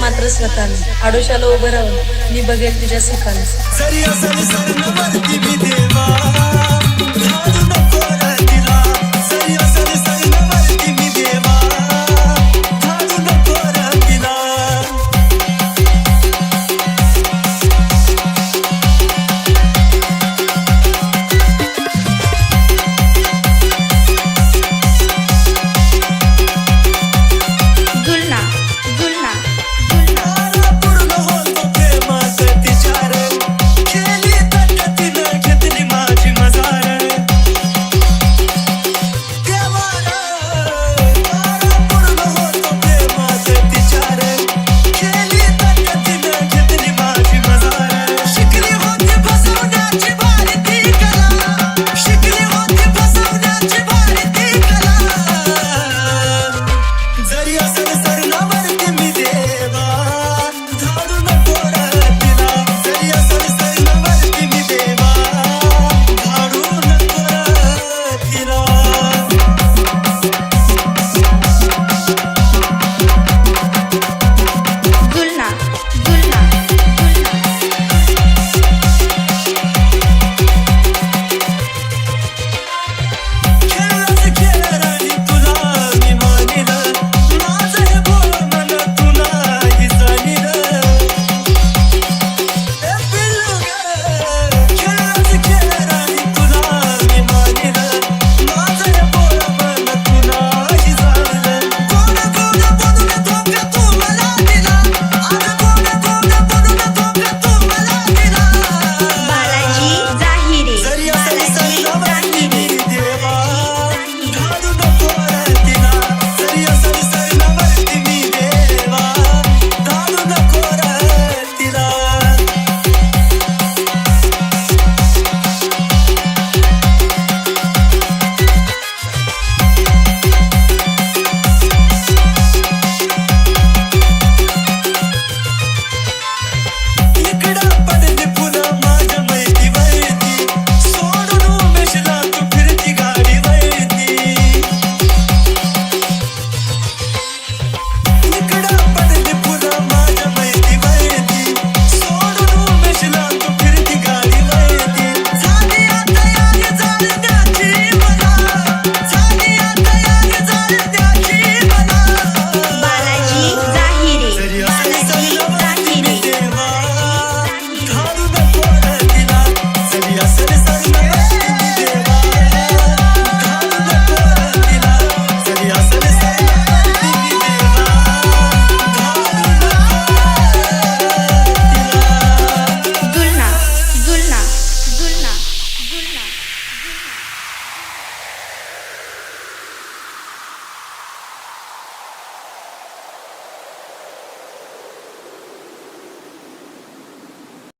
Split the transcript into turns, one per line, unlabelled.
मात्र स्वतःला आडोशाला उभं राहून मी बघेल तुझ्या सुखाला
love.